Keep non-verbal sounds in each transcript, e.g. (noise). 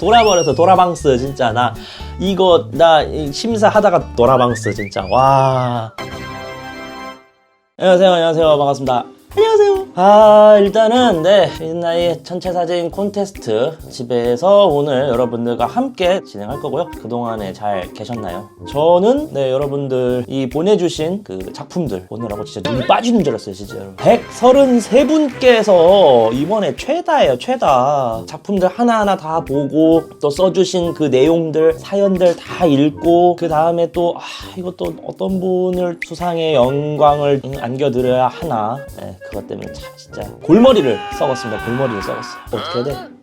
돌아버려서 돌아방스 진짜 나 이거 나 심사하다가 돌아방스 진짜. 와. 안녕하세요 안녕하세요. 반갑습니다. 안녕하세요 아 일단은 네 나의 전체 사진 콘테스트 집에서 오늘 여러분들과 함께 진행할 거고요. 그동안에 잘 계셨나요? 저는 네 여러분들 이 보내주신 그 작품들 보느라고 진짜 눈이 빠지는 줄 알았어요 진짜로. 133분께서 이번에 최다예요 최다. 작품들 하나하나 다 보고 또 써주신 그 내용들 사연들 다 읽고 그 다음에 또 아, 이것도 어떤 분을 수상의 영광을 음, 안겨드려야 하나? 네, 그것 때문에 참 진짜. 골머리를 썩었습니다. 골머리를 썩었어요. 어떻게 해야 돼?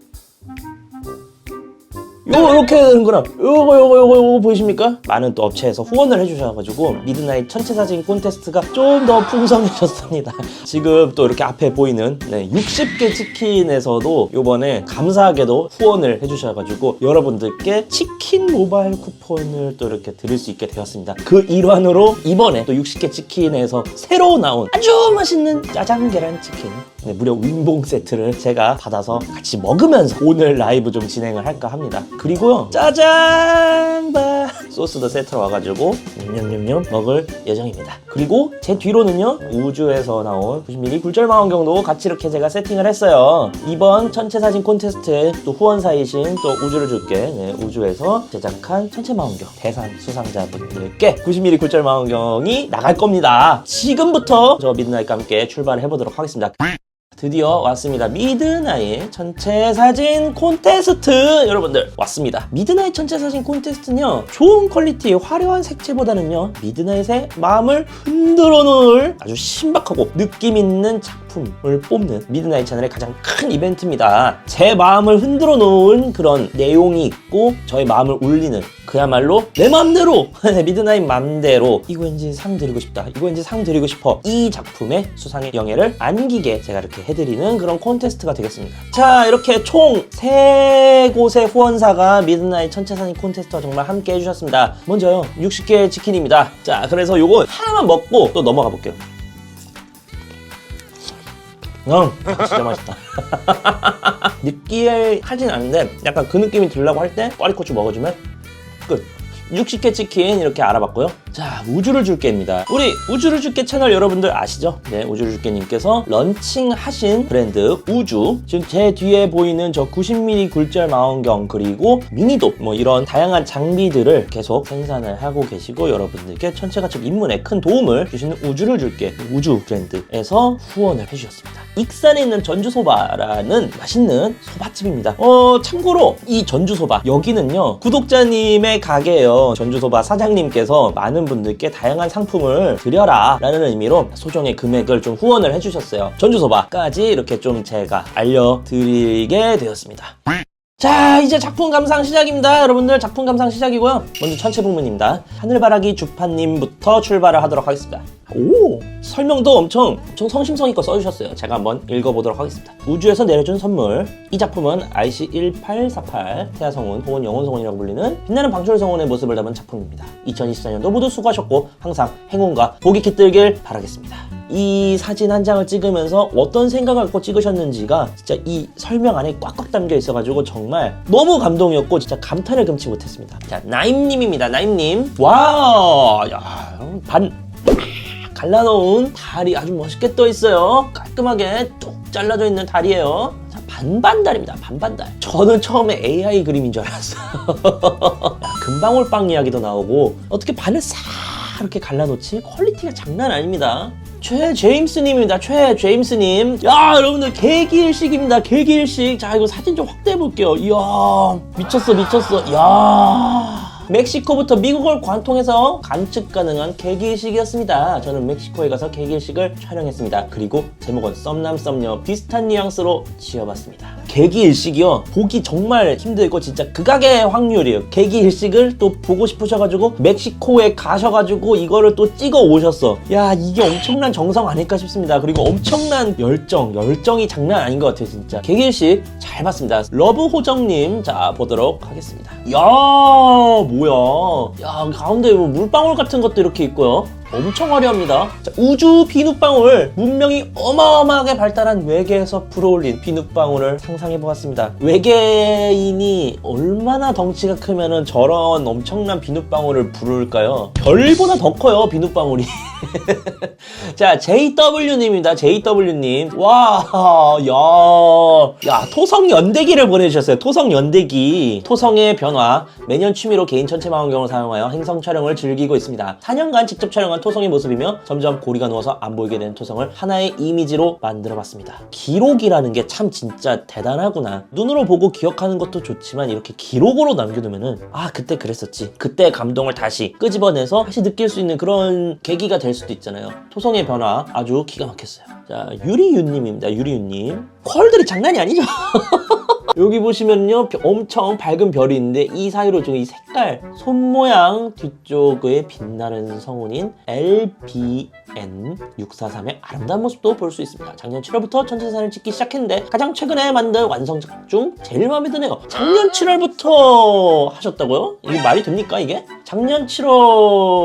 요거 이렇게 되는구나. 요거 요거 요거 요거 보이십니까? 많은 또 업체에서 후원을 해주셔가지고 미드나잇 전체 사진 콘테스트가 좀 더 풍성해졌습니다. (laughs) 지금 또 이렇게 앞에 보이는 네, 60개 치킨에서도 요번에 감사하게도 후원을 해주셔가지고 여러분들께 치킨 모바일 쿠폰을 또 이렇게 드릴 수 있게 되었습니다. 그 일환으로 이번에 또 60개 치킨에서 새로 나온 아주 맛있는 짜장 계란 치킨 네, 무려 윈봉 세트를 제가 받아서 같이 먹으면서 오늘 라이브 좀 진행을 할까 합니다. 그리고요, 짜잔! 바 소스도 세트로 와가지고 냠냠냠냠 먹을 예정입니다. 그리고 제 뒤로는요, 우주에서 나온 90mm 굴절망원경도 같이 이렇게 제가 세팅을 했어요. 이번 전체 사진 콘테스트에 또 후원사이신 또 우주를 줄게 네, 우주에서 제작한 전체 망원경 대상 수상자분들께 90mm 굴절 망원경이 나갈 겁니다. 지금부터 저 미드나잇과 함께 출발을 해보도록 하겠습니다. 드디어 왔습니다. 미드나잇 전체 사진 콘테스트 여러분들 왔습니다. 미드나잇 전체 사진 콘테스트는요 좋은 퀄리티의 화려한 색채보다는요 미드나잇의 마음을 흔들어 놓을 아주 신박하고 느낌 있는 작품 을 뽑는 미드나잇 채널의 가장 큰 이벤트입니다. 제 마음을 흔들어 놓은 그런 내용이 있고 저의 마음을 울리는 그야말로 내 맘대로 (laughs) 미드나잇 맘대로 이거 왠지 상 드리고 싶다 이거 왠지 상 드리고 싶어. 이 작품의 수상의 영예를 안기게 제가 이렇게 해드리는 그런 콘테스트가 되겠습니다. 자 이렇게 총세 곳의 후원사가 미드나잇 천체사진 콘테스트와 정말 함께 해주셨습니다. 먼저요 60개 치킨입니다. 자 그래서 요거 하나만 먹고 또 넘어가 볼게요 음, 진짜 맛있다. (laughs) 느끼하진 않은데 약간 그 느낌이 들려고 할 때 꽈리고추 먹어주면 끝. 60개 치킨 이렇게 알아봤고요. 자, 우주를 줄게입니다. 우리 우주를 줄게 채널 여러분들 아시죠? 네, 우주를 줄게님께서 런칭하신 브랜드 우주. 지금 제 뒤에 보이는 저 90mm 굴절 망원경 그리고 미니도 뭐 이런 다양한 장비들을 계속 생산을 하고 계시고 여러분들께 천체가축 입문에 큰 도움을 주시는 우주를 줄게 우주 브랜드에서 후원을 해주셨습니다. 익산에 있는 전주소바라는 맛있는 소바집입니다. 어, 참고로 이 전주소바 여기는요 구독자님의 가게예요. 전주소바 사장님께서 많은 분들께 다양한 상품을 드려라 라는 의미로 소정의 금액을 좀 후원을 해주셨어요. 전주소바까지 이렇게 좀 제가 알려드리게 되었습니다. 자 이제 작품 감상 시작입니다 여러분들 작품 감상 시작이고요 먼저 천체부모입니다 하늘바라기 주파님부터 출발을 하도록 하겠습니다 오! 설명도 엄청 엄청 성심성의껏 써주셨어요. 제가 한번 읽어보도록 하겠습니다. 우주에서 내려준 선물. 이 작품은 IC1848 태아성운 혹은 영혼성운이라고 불리는 빛나는 방출성운의 모습을 담은 작품입니다. 2024년도 모두 수고하셨고 항상 행운과 복이 깃들길 바라겠습니다. 이 사진 한 장을 찍으면서 어떤 생각을 갖고 찍으셨는지가 진짜 이 설명 안에 꽉꽉 담겨 있어가지고 정말 너무 감동이었고 진짜 감탄을 금치 못했습니다. 자, 나임님입니다. 나임님. 와, 야, 반, 갈라놓은 다리 아주 멋있게 떠 있어요. 깔끔하게 뚝 잘라져 있는 다리예요. 자, 반반달입니다. 반반달. 저는 처음에 AI 그림인 줄 알았어요. (laughs) 야, 금방울빵 이야기도 나오고 어떻게 반을 싹 이렇게 갈라놓지? 퀄리티가 장난 아닙니다. 최 제임스님입니다. 최 제임스님. 야 여러분들 개기일식입니다. 개기일식. 자 이거 사진 좀 확대해 볼게요. 이야 미쳤어 미쳤어. 이야. 멕시코부터 미국을 관통해서 관측 가능한 개기일식이었습니다. 저는 멕시코에 가서 개기일식을 촬영했습니다. 그리고 제목은 썸남 썸녀 비슷한 뉘앙스로 지어봤습니다. 개기일식이요. 보기 정말 힘들고 진짜 극악의 확률이에요. 개기일식을 또 보고 싶으셔가지고 멕시코에 가셔가지고 이거를 또 찍어 오셨어. 야 이게 엄청난 정성 아닐까 싶습니다. 그리고 엄청난 열정, 열정이 장난 아닌 것 같아요 진짜. 개기일식 잘 봤습니다. 러브 호정님 자 보도록 하겠습니다. 야 뭐 야? 야 가운데 뭐 물방울 같은 것도 이렇게 있고요. 엄청 화려합니다. 자, 우주 비눗방울 문명이 어마어마하게 발달한 외계에서 불어올린 비눗방울을 상상해보았습니다. 외계인이 얼마나 덩치가 크면은 저런 엄청난 비눗방울을 부를까요? 별보다 더 커요 비눗방울이. (laughs) 자, JW님입니다. JW님. 와, 야, 야, 토성 연대기를 보내주셨어요. 토성 연대기. 토성의 변화. 매년 취미로 개인 천체 망원경을 사용하여 행성 촬영을 즐기고 있습니다. 4년간 직접 촬영한 토성의 모습이며 점점 고리가 누워서 안 보이게 된 토성을 하나의 이미지로 만들어 봤습니다. 기록이라는 게 참 진짜 대단하구나. 눈으로 보고 기억하는 것도 좋지만 이렇게 기록으로 남겨두면은 아, 그때 그랬었지. 그때 감동을 다시 끄집어내서 다시 느낄 수 있는 그런 계기가 될 수도 있잖아요. 토성의 변화 아주 기가 막혔어요. 자, 유리유님입니다. 유리유님. 퀄들이 장난이 아니죠? (laughs) 여기 보시면요 벼- 엄청 밝은 별이 있는데 이 사이로 지금 이 색깔 손 모양 뒤쪽에 빛나는 성운인 LBN 643의 아름다운 모습도 볼 수 있습니다. 작년 7월부터 천체사진을 찍기 시작했는데 가장 최근에 만든 완성작 중 제일 마음에 드네요. 작년 7월부터 하셨다고요? 이게 말이 됩니까 이게? 작년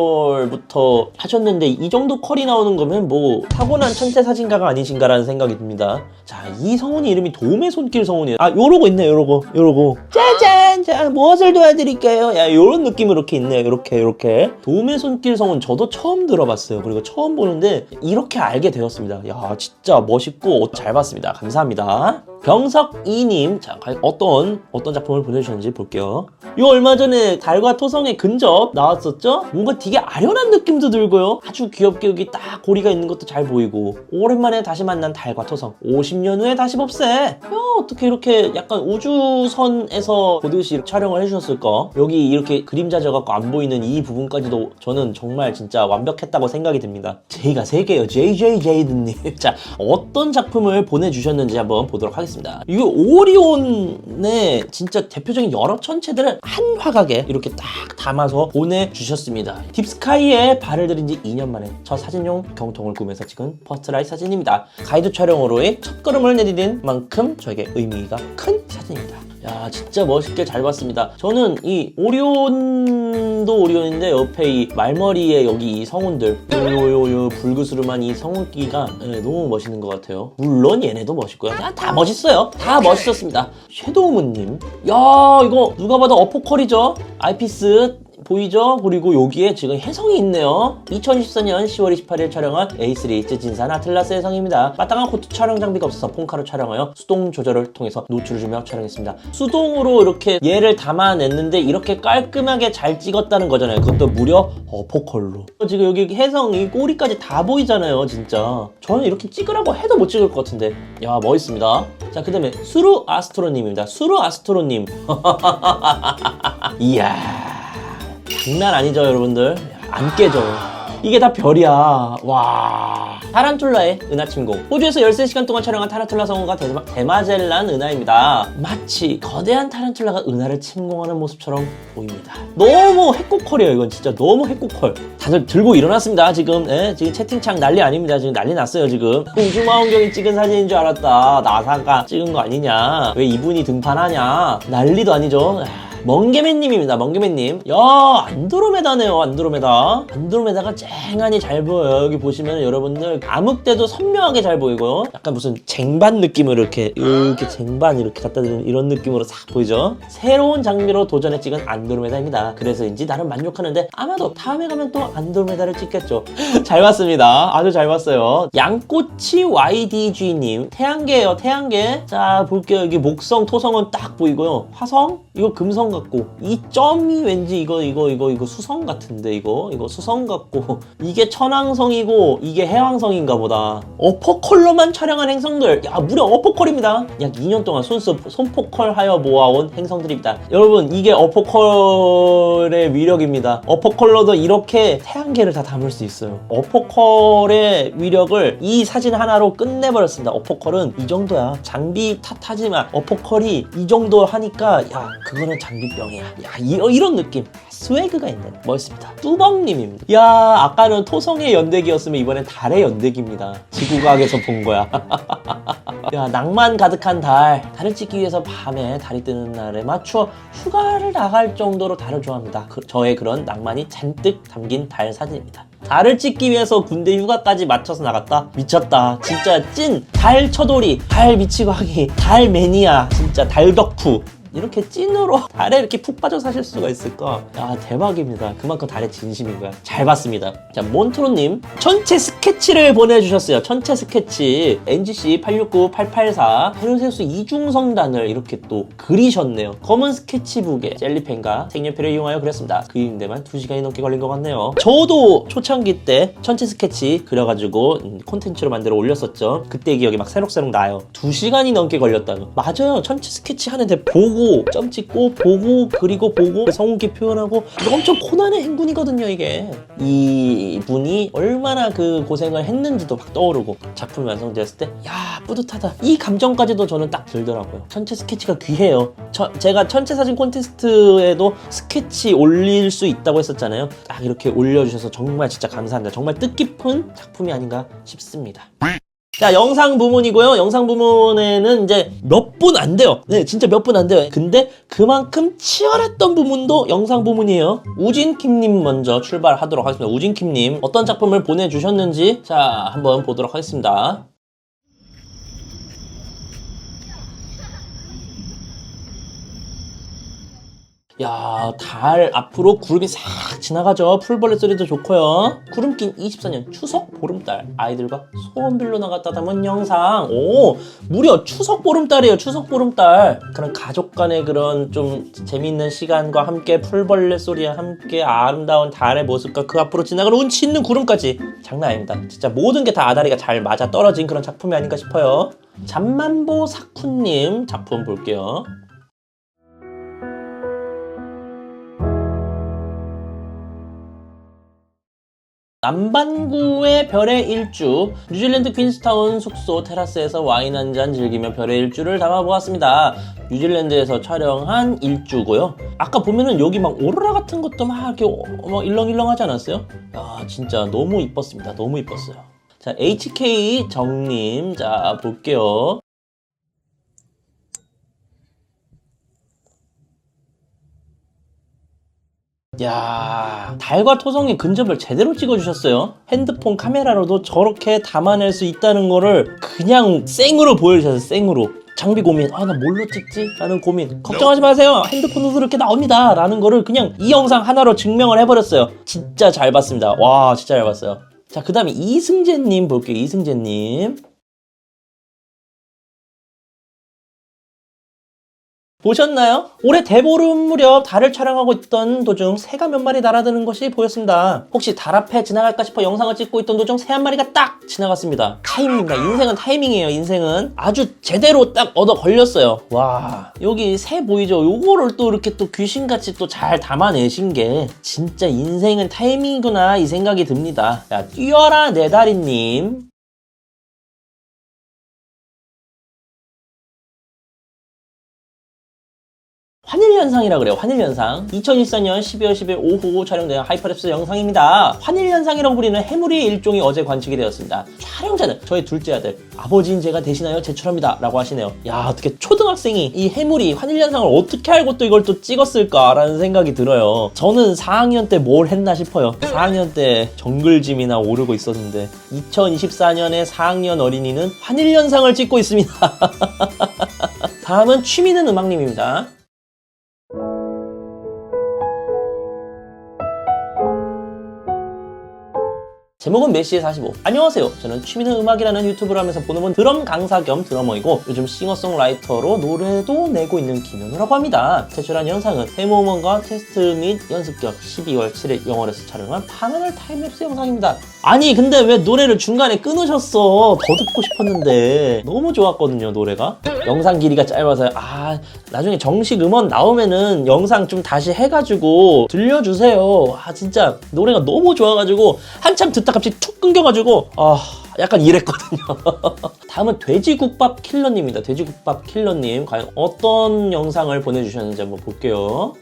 7월부터 하셨는데 이 정도 컬이 나오는 거면 뭐 타고난 천체 사진가가 아니신가라는 생각이 듭니다. 자, 이 성운이 이름이 도움의 손길 성운이에요. 아, 요러고 있네, 요러고, 요러고. 짜잔! 자, 무엇을 도와드릴까요? 야, 요런 느낌으로 이렇게 있네요. 이렇게, 이렇게. 도움의 손길 성운 저도 처음 들어봤어요. 그리고 처음 보는데 이렇게 알게 되었습니다. 야, 진짜 멋있고 옷 잘 봤습니다. 감사합니다. 병석이님, 자, 어떤, 어떤 작품을 보내주셨는지 볼게요. 요 얼마 전에 달과 토성의 근접 나왔었죠? 뭔가 되게 아련한 느낌도 들고요. 아주 귀엽게 여기 딱 고리가 있는 것도 잘 보이고. 오랜만에 다시 만난 달과 토성. 50년 후에 다시 봅세. 야, 어떻게 이렇게 약간 우주선에서 보듯이 촬영을 해주셨을까? 여기 이렇게 그림자 져갖고 안 보이는 이 부분까지도 저는 정말 진짜 완벽했다고 생각이 듭니다. J가 3개요. JJJ드님. 자, 어떤 작품을 보내주셨는지 한번 보도록 하겠습니다. 이거 오리온의 진짜 대표적인 여러 천체들을 한 화각에 이렇게 딱 담아서 보내주셨습니다. 딥스카이에 발을 들인 지 2년 만에 저 사진용 경통을 구매해서 찍은 퍼스트라이 사진입니다. 가이드 촬영으로의 첫걸음을 내디딘 만큼 저에게 의미가 큰 사진입니다. 야 진짜 멋있게 잘 봤습니다. 저는 이 오리온도 오리온인데 옆에 이 말머리에 여기 이 성운들 요요요 불그스름한 이 성운기가 예, 너무 멋있는 것 같아요. 물론 얘네도 멋있고요. 아, 다 멋있어요. 다 멋있었습니다. 섀도우문님, 야 이거 누가 봐도 어포컬이죠. 아이피스 보이죠? 그리고 여기에 지금 해성이 있네요. 2024년 10월 28일 촬영한 A3 진산 아틀라스 해성입니다. 마땅한 코트 촬영 장비가 없어서 폰카로 촬영하여 수동 조절을 통해서 노출을 주며 촬영했습니다. 수동으로 이렇게 얘를 담아냈는데 이렇게 깔끔하게 잘 찍었다는 거잖아요. 그것도 무려 어포컬로. 지금 여기 해성 이 꼬리까지 다 보이잖아요, 진짜. 저는 이렇게 찍으라고 해도 못 찍을 것 같은데. 야, 멋있습니다. 자, 그 다음에 수루 아스트로님입니다. 수루 아스트로님. (laughs) 이야. 장난 아니죠 여러분들. 안 깨져요 이게 다 별이야. 와. 타란툴라의 은하 침공 호주에서 13시간 동안 촬영한 타란툴라 성우가 대마, 데마젤란 은하입니다. 마치 거대한 타란툴라가 은하를 침공하는 모습처럼 보입니다. 너무 핵고컬이에요 이건 진짜. 너무 핵고컬. 다들 들고 일어났습니다 지금. 예? 지금 채팅창 난리 아닙니다. 지금 난리 났어요 지금. 우주망원경이 찍은 사진인 줄 알았다. 나사가 찍은 거 아니냐? 왜 이분이 등판하냐? 난리도 아니죠 멍게맨님입니다. 멍게맨님. 야 안드로메다네요. 안드로메다. 안드로메다가 쨍하니 잘 보여요. 여기 보시면 여러분들 암흑대도 선명하게 잘 보이고요. 약간 무슨 쟁반 느낌으로 이렇게 이렇게 쟁반 이렇게 갖다 대는 이런 느낌으로 싹 보이죠. 새로운 장비로 도전해 찍은 안드로메다입니다. 그래서인지 나름 만족하는데 아마도 다음에 가면 또 안드로메다를 찍겠죠. (laughs) 잘 봤습니다. 아주 잘 봤어요. 양꼬치 YDG님 태양계예요. 태양계. 자 볼게요. 여기 목성, 토성은 딱 보이고요. 화성 이거 금성 같고 이 점이 왠지 이거 이거 이거 이거 수성 같은데 이거 이거 수성 같고 (laughs) 이게 천왕성이고 이게 해왕성인가 보다. 어퍼컬로만 촬영한 행성들 야 무려 어퍼컬입니다. 약 2년 동안 손수 손포컬 하여 모아온 행성들입니다. 여러분 이게 어퍼컬의 위력입니다. 어퍼컬로도 이렇게 태양계를 다 담을 수 있어요. 어퍼컬의 위력을 이 사진 하나로 끝내버렸습니다. 어퍼컬은 이 정도야. 장비 탓하지 마. 어퍼컬이 이 정도 하니까 야 그거는 장비 병이야. 야 이, 이런 느낌. 스웨그가 있는 멋있습니다. 뚜벅님입니다. 야 아까는 토성의 연대기였으면 이번엔 달의 연대기입니다. 지구과학에서 본 거야. (laughs) 야 낭만 가득한 달 달을 찍기 위해서 밤에 달이 뜨는 날에 맞춰 휴가를 나갈 정도로 달을 좋아합니다 그- 저의 그런 낭만이 잔뜩 담긴 달 사진입니다 달을 찍기 위해서 군대 휴가까지 맞춰서 나갔다? 미쳤다. 진짜 찐 달 처돌이, 달 하기, 달 매니아, 진짜 달 덕후. 이렇게 찐으로 (laughs) 달에 이렇게 푹 빠져 사실 수가 있을까? 야 대박입니다. 그만큼 달에 진심인 거야. 잘 봤습니다. 자 몬트로님 천체 스케치를 보내주셨어요. 천체 스케치 NGC 869884 헤르세우스 이중성단을 이렇게 또 그리셨네요. 검은 스케치북에 젤리펜과 색연필을 이용하여 그렸습니다. 그리는데만 2시간이 넘게 걸린 것 같네요. 저도 초창기 때 천체 스케치 그려가지고 음, 콘텐츠로 만들어 올렸었죠. 그때 기억이 막 새록새록 나요. 2시간이 넘게 걸렸다는. 맞아요. 천체 스케치 하는데 보고 점 찍고 보고 그리고 보고 성우기 표현하고 이거 엄청 고난의 행군이거든요 이게. 이 분이 얼마나 그 고생을 했는지도 막 떠오르고 작품이 완성되었을 때 야 뿌듯하다. 이 감정까지도 저는 딱 들더라고요. 천체 스케치가 귀해요. 저- 제가 천체 사진 콘테스트에도 스케치 올릴 수 있다고 했었잖아요. 딱 이렇게 올려주셔서 정말 진짜 감사합니다. 정말 뜻깊은 작품이 아닌가 싶습니다. 자, 영상 부문이고요. 영상 부문에는 이제 몇 분 안 돼요. 네, 진짜 몇 분 안 돼요. 근데 그만큼 치열했던 부문도 영상 부문이에요. 우진킴님 먼저 출발하도록 하겠습니다. 우진킴님 어떤 작품을 보내주셨는지 자, 한번 보도록 하겠습니다. 야, 달 앞으로 구름이 싹 지나가죠. 풀벌레 소리도 좋고요. 구름 낀 24년 추석 보름달 아이들과 소원 빌로 나갔다 담은 영상. 오, 무려 추석 보름달이에요. 추석 보름달. 그런 가족 간의 그런 좀 재미있는 시간과 함께 풀벌레 소리와 함께 아름다운 달의 모습과 그 앞으로 지나가는 운치 있는 구름까지 장난 아닙니다. 진짜 모든 게 다 아다리가 잘 맞아 떨어진 그런 작품이 아닌가 싶어요. 잠만보 사쿠님 작품 볼게요. 남반구의 별의 일주 뉴질랜드 퀸스타운 숙소 테라스에서 와인 한 잔 즐기며 별의 일주를 담아보았습니다. 뉴질랜드에서 촬영한 일주고요. 아까 보면은 여기 막 오로라 같은 것도 막 이렇게 어- 막 일렁일렁 하지 않았어요? 아 진짜 너무 이뻤습니다. 너무 이뻤어요. 자 HK 정님 자 볼게요 야 달과 토성의 근접을 제대로 찍어주셨어요. 핸드폰 카메라로도 저렇게 담아낼 수 있다는 거를 그냥 생으로 보여주셨어요. 생으로. 장비 고민, 아, 나 뭘로 찍지? 라는 고민. 걱정하지 마세요. 핸드폰으로 이렇게 나옵니다. 라는 거를 그냥 이 영상 하나로 증명을 해버렸어요. 진짜 잘 봤습니다. 와, 진짜 잘 봤어요. 자, 그 다음에 이승재님 볼게요. 이승재님. 보셨나요? 올해 대보름 무렵 달을 촬영하고 있던 도중 새가 몇 마리 날아드는 것이 보였습니다. 혹시 달 앞에 지나갈까 싶어 영상을 찍고 있던 도중 새 한 마리가 딱 지나갔습니다. 타이밍입니다. 인생은 타이밍이에요. 인생은 아주 제대로 딱 얻어 걸렸어요. 와 여기 새 보이죠? 요거를 또 이렇게 또 귀신같이 또 잘 담아내신 게 진짜 인생은 타이밍이구나 이 생각이 듭니다. 자 뛰어라 내 다리님 현상이라 그래요. 환일 현상. 2014년 12월 10일 오후 촬영된 하이퍼랩스 영상입니다. 환일 현상이라고 부리는 해무리의 일종이 어제 관측이 되었습니다. 촬영자는 저희 둘째 아들, 아버지인 제가 대신하여 제출합니다. 라고 하시네요. 야, 어떻게 초등학생이 이 해무리 환일 현상을 어떻게 알고 또 이걸 또 찍었을까라는 생각이 들어요. 저는 4학년 때 뭘 했나 싶어요. 4학년 때 정글짐이나 오르고 있었는데 2024년에 4학년 어린이는 환일 현상을 찍고 있습니다. (laughs) 다음은 취미는 음악님입니다. 제목은 메시의 45. 안녕하세요. 저는 취미는 음악이라는 유튜브를 하면서 보는 드럼 강사 겸 드러머이고 요즘 싱어송라이터로 노래도 내고 있는 김현우라고 합니다. 제출한 영상은 데모음원과 테스트 및 연습 겸 12월 7일 영월에서 촬영한 파널 타임랩스 영상입니다. 아니 근데 왜 노래를 중간에 끊으셨어? 더 듣고 싶었는데 너무 좋았거든요 노래가. 영상 길이가 짧아서 아 나중에 정식 음원 나오면은 영상 좀 다시 해가지고 들려주세요. 아 진짜 노래가 너무 좋아가지고 한참 듣다 갑자기 툭 끊겨가지고 아 약간 이랬거든요. (laughs) 다음은 돼지국밥 킬러님입니다. 돼지국밥 킬러님 과연 어떤 영상을 보내주셨는지 한번 볼게요.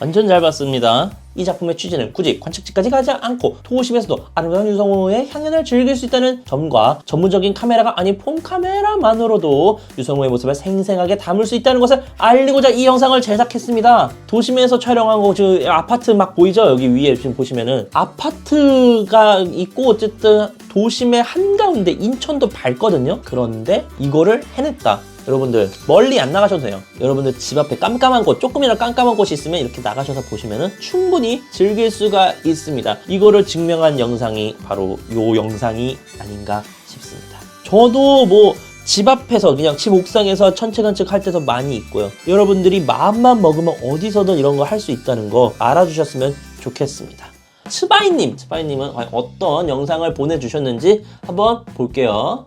완전 잘 봤습니다. 이 작품의 취지는 굳이 관측지까지 가지 않고 도심에서도 아름다운 유성우의 향연을 즐길 수 있다는 점과 전문적인 카메라가 아닌 폰 카메라만으로도 유성우의 모습을 생생하게 담을 수 있다는 것을 알리고자 이 영상을 제작했습니다. 도심에서 촬영한 거 지금 아파트 막 보이죠? 여기 위에 지금 보시면은 아파트가 있고 어쨌든 도심의 한가운데 인천도 밝거든요. 그런데 이거를 해냈다. 여러분들 멀리 안 나가셔도 돼요. 여러분들 집 앞에 깜깜한 곳, 조금이나 깜깜한 곳이 있으면 이렇게 나가셔서 보시면은 충분히 즐길 수가 있습니다. 이거를 증명한 영상이 바로 요 영상이 아닌가 싶습니다. 저도 뭐 집 앞에서 그냥 집 옥상에서 천체관측 할 때도 많이 있고요. 여러분들이 마음만 먹으면 어디서든 이런 거 할 수 있다는 거 알아주셨으면 좋겠습니다. 스바이님, 스바이님은 과연 어떤 영상을 보내주셨는지 한번 볼게요.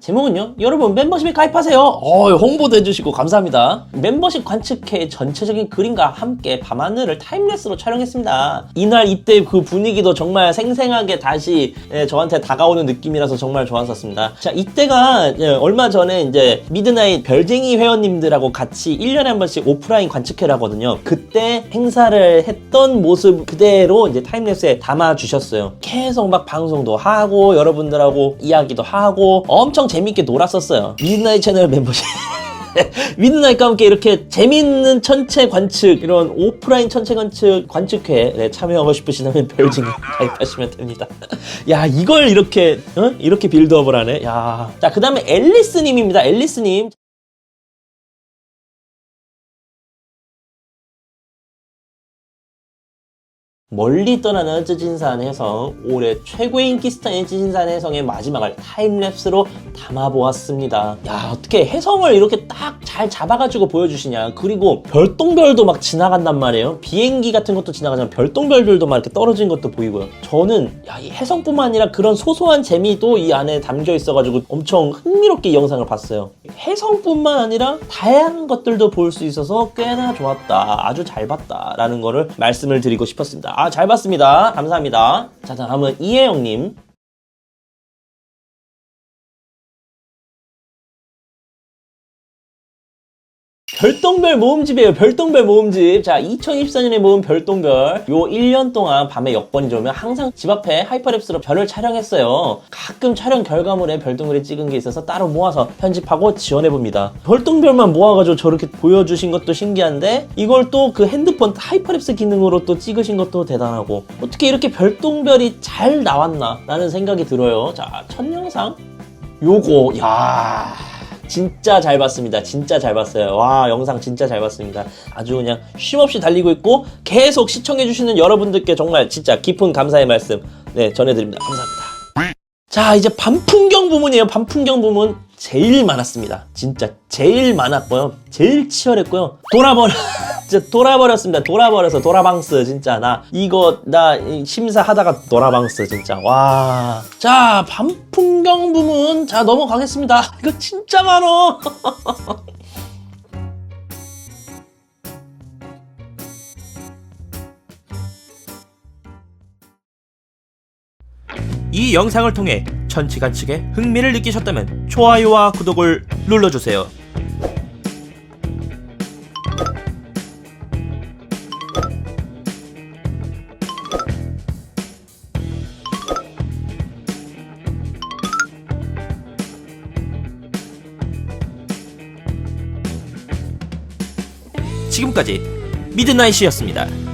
제목은요? 여러분 멤버십에 가입하세요. 어, 홍보도 해주시고 감사합니다. 멤버십 관측회 전체적인 그림과 함께 밤하늘을 타임레스로 촬영했습니다. 이날 이때 그 분위기도 정말 생생하게 다시 예, 저한테 다가오는 느낌이라서 정말 좋았었습니다. 자, 이때가 예, 얼마 전에 이제 미드나잇 별쟁이 회원님들하고 같이 1년에 한 번씩 오프라인 관측회를 하거든요. 그때 행사를 했던 모습 그대로 이제 타임레스에 담아주셨어요. 계속 막 방송도 하고 여러분들하고 이야기도 하고 엄청 재밌게 놀았었어요. 미드나잇 채널 멤버십. (laughs) 미드나잇과 함께 이렇게 재밌는 천체 관측 이런 오프라인 천체 관측 관측회에 네, 참여하고 싶으시다면 (laughs) 별징 가입하시면 됩니다. (laughs) 야 이걸 이렇게 어? 이렇게 빌드업을 하네. 야. 자 그 다음에 앨리스님입니다. 앨리스님. 멀리 떠나는 찌진산 해성 올해 최고의 인기 스타인 찌진산 해성의 마지막을 타임랩스로 담아보았습니다. 야 어떻게 해성을 이렇게 딱 잘 잡아가지고 보여주시냐. 그리고 별똥별도 막 지나간단 말이에요. 비행기 같은 것도 지나가지만 별똥별들도 막 이렇게 떨어진 것도 보이고요. 저는 야, 이 해성뿐만 아니라 그런 소소한 재미도 이 안에 담겨 있어가지고 엄청 흥미롭게 이 영상을 봤어요. 해성뿐만 아니라 다양한 것들도 볼 수 있어서 꽤나 좋았다 아주 잘 봤다 라는 거를 말씀을 드리고 싶었습니다 아 잘 봤습니다. 감사합니다. 자 다음은 이혜영님 별똥별 모음집이에요. 별똥별 모음집. 자, 2024년에 모은 별똥별. 요 1년 동안 밤에 여건이 좋으면 항상 집 앞에 하이퍼랩스로 별을 촬영했어요. 가끔 촬영 결과물에 별똥별이 찍은 게 있어서 따로 모아서 편집하고 지원해봅니다. 별똥별만 모아가지고 저렇게 보여주신 것도 신기한데 이걸 또 그 핸드폰 하이퍼랩스 기능으로 또 찍으신 것도 대단하고 어떻게 이렇게 별똥별이 잘 나왔나 라는 생각이 들어요. 자, 첫 영상. 요거, 야 진짜 잘 봤습니다. 진짜 잘 봤어요. 와, 영상 진짜 잘 봤습니다. 아주 그냥 쉼없이 달리고 있고 계속 시청해주시는 여러분들께 정말 진짜 깊은 감사의 말씀 네, 전해드립니다. 감사합니다. 자, 이제 밤풍경 부문이에요. 밤풍경 부문 제일 많았습니다. 진짜 제일 많았고요. 제일 치열했고요. 돌아버려. (laughs) 진짜 돌아버렸습니다. 돌아버려서 돌아방스 진짜 나 이거 나이 심사하다가 돌아방스 진짜 와. 자 밤풍경 부문 자 넘어가겠습니다. 이거 진짜 많어. (laughs) 이 영상을 통해 천치관측에 흥미를 느끼셨다면 좋아요와 구독을 눌러주세요. 지금까지 미드나잇이었습니다.